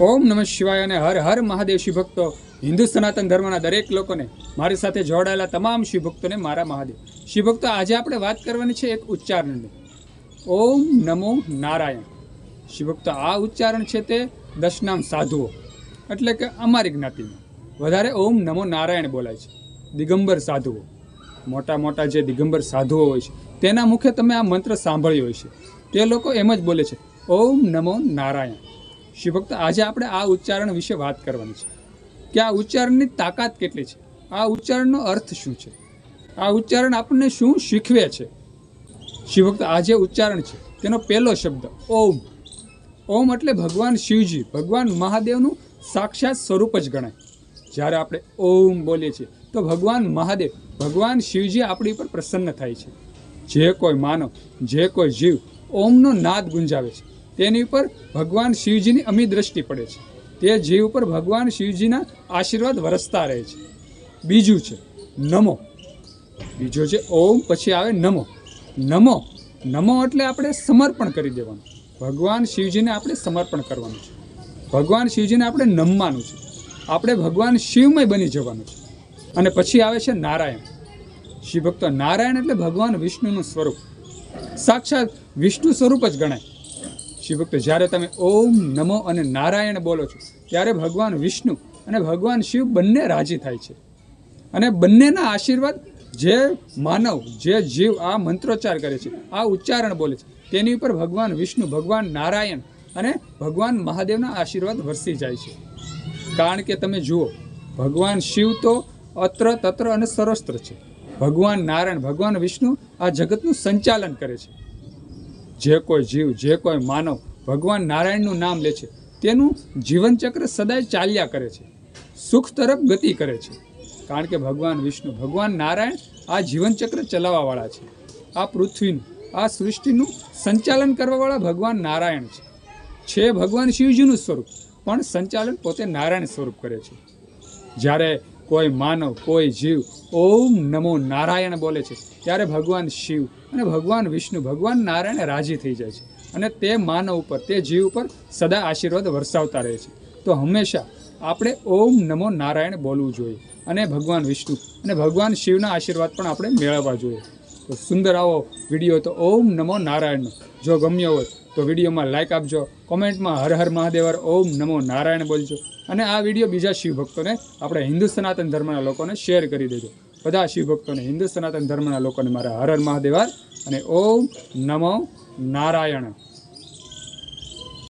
ઓમ નમઃ શિવાય અને હર હર મહાદેવ શિવભક્તો, હિન્દુ સનાતન ધર્મના દરેક લોકોને મારી સાથે જોડાયેલા તમામ શિવભક્તોને મારા મહાદેવ. શિવ ભક્તો આજે આપણે વાત કરવાની છે એક ઉચ્ચારણની. ઓમ નમો નારાયણ. શિવભક્તો, આ ઉચ્ચારણ છે તે દશનામ સાધુઓ, એટલે કે અમારી જ્ઞાતિમાં. વધારે ઓમ નમો નારાયણ બોલાય છે. દિગંબર સાધુઓ. મોટા મોટા જે દિગંબર સાધુઓ હોય છે, તેના મુખે તમે આ મંત્ર સાંભળ્યો હોય છે તે લોકો એમ જ બોલે છે, ઓમ નમો નારાયણ. શિવભક્ત, આજે આપણે આ ઉચ્ચારણ વિશે વાત કરવાની છે. કે આ ઉચ્ચારણની તાકાત કેટલી છે? આ ઉચ્ચારણનો અર્થ શું છે? આ ઉચ્ચારણ આપણને શું શીખવે છે? શિવભક્ત, આ જે ઉચ્ચારણ છે, તેનો પહેલો શબ્દ ઓમ. ઓમ એટલે ભગવાન શિવજી, ભગવાન મહાદેવનું સાક્ષાત સ્વરૂપ જ ગણાય. જ્યારે આપણે ઓમ બોલીએ છીએ, તો ભગવાન મહાદેવ, ભગવાન શિવજી આપણી પર પ્રસન્ન થાય છે. જે કોઈ માનવ, જે કોઈ જીવ ઓમનો નાદ ગુંજાવે છે. તેની ઉપર ભગવાન શિવજીની અમી દ્રષ્ટિ પડે છે. તે જીવ ઉપર ભગવાન શિવજીના આશીર્વાદ વરસતા રહે છે. બીજું છે, નમો. બીજો છે, ઓમ, પછી આવે નમો. નમો નમો એટલે આપણે સમર્પણ કરી દેવાનું. ભગવાન શિવજીને આપણે સમર્પણ કરવાનું છે. ભગવાન શિવજીને આપણે નમવાનું છે. આપણે ભગવાન શિવમય બની જવાનું છે. અને પછી આવે છે નારાયણ. શિવભક્તો નારાયણ એટલે ભગવાન વિષ્ણુનું સ્વરૂપ. સાક્ષાત વિષ્ણુ સ્વરૂપ જ ગણાય. શિવભક્તો જ્યારે તમે ઓમ નમો અને નારાયણ બોલો છો, ત્યારે ભગવાન વિષ્ણુ અને ભગવાન શિવ બંને રાજી થાય છે. અને બંનેના આશીર્વાદ જે માનવ, જે જીવ આ મંત્રોચ્ચાર કરે છે, આ ઉચ્ચારણ બોલે છે, તેની ઉપર ભગવાન વિષ્ણુ, ભગવાન નારાયણ અને ભગવાન મહાદેવના આશીર્વાદ વરસી જાય છે. કારણ કે તમે જુઓ, ભગવાન શિવ તો અત્ર તત્ર અને સર્વસ્ત્ર છે. ભગવાન નારાયણ, ભગવાન વિષ્ણુ આ જગતનું સંચાલન કરે છે. જે કોઈ જીવ, જે કોઈ માનવ ભગવાન નારાયણનું નામ લે છે, તેનું જીવનચક્ર સદાય ચાલ્યા કરે છે, સુખ તરફ ગતિ કરે છે. કારણ કે ભગવાન વિષ્ણુ, ભગવાન નારાયણ આ જીવનચક્ર ચલાવવાવાળા છે. આ પૃથ્વીનું, આ સૃષ્ટિનું સંચાલન કરવાવાળા ભગવાન નારાયણ છે. છે ભગવાન શિવજીનું સ્વરૂપ, પણ સંચાલન પોતે નારાયણ સ્વરૂપ કરે છે. જ્યારે કોઈ માનવ, કોઈ જીવ ઓમ નમો નારાયણ બોલે છે. ત્યારે ભગવાન શિવ અને ભગવાન વિષ્ણુ, ભગવાન નારાયણ રાજી થઈ જાય છે. અને તે માનવ ઉપર, તે જીવ ઉપર સદા આશીર્વાદ વરસાવતા રહે છે. તો હંમેશા આપણે ઓમ નમો નારાયણ બોલવું જોઈએ. અને ભગવાન વિષ્ણુ અને ભગવાન શિવના આશીર્વાદ પણ આપણે મેળવવા જોઈએ. તો સુંદર આવો વીડિયો તો ઓમ નમો નારાયણનો. જો ગમ્યો હોય તો વિડીયોમાં લાઇક આપજો, કોમેન્ટમાં હર હર મહાદેવર, ઓમ નમો નારાયણ બોલજો. અને આ વીડિયો બીજા શિવ ભક્તોને આપણે હિન્દુ સનાતન ધર્મના લોકોને શેર કરી દેજો. બધા શિવ ભક્તોને હિન્દુ સનાતન ધર્મના લોકોને મારા હર હર મહાદેવર અને ઓમ નમો નારાયણ.